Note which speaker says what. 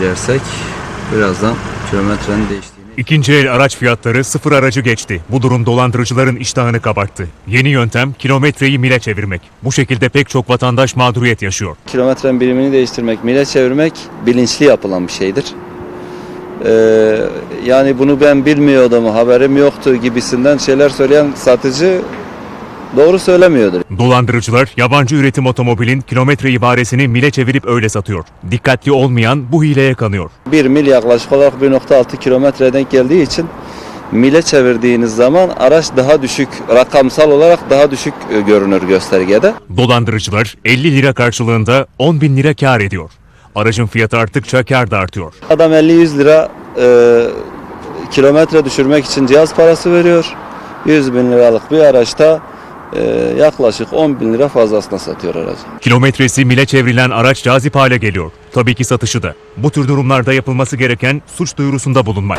Speaker 1: gidersek birazdan kilometrenin değiştiğini
Speaker 2: İkinci el araç fiyatları sıfır aracı geçti. Bu durum dolandırıcıların iştahını kabarttı. Yeni yöntem kilometreyi mile çevirmek. Bu şekilde pek çok vatandaş mağduriyet yaşıyor.
Speaker 1: kilometrenin birimini değiştirmek, mile çevirmek bilinçli yapılan bir şeydir. Ee, yani bunu ben bilmiyordum, haberim yoktu gibisinden şeyler söyleyen satıcı doğru söylemiyordur.
Speaker 2: Dolandırıcılar yabancı üretim otomobilin kilometre ibaresini mile çevirip öyle satıyor. Dikkatli olmayan bu hileye kanıyor.
Speaker 1: Bir mil yaklaşık olarak 1.6 kilometre denk geldiği için mile çevirdiğiniz zaman araç daha düşük, rakamsal olarak daha düşük e, görünür göstergede.
Speaker 2: Dolandırıcılar 50 lira karşılığında 10 bin lira kar ediyor. Aracın fiyatı arttıkça kar da artıyor.
Speaker 1: Adam 50-100 lira e, kilometre düşürmek için cihaz parası veriyor. 100 bin liralık bir araçta yaklaşık 10 bin lira fazlasına satıyor aracı.
Speaker 2: Kilometresi mile çevrilen araç cazip hale geliyor. Tabii ki satışı da. Bu tür durumlarda yapılması gereken suç duyurusunda bulunmak.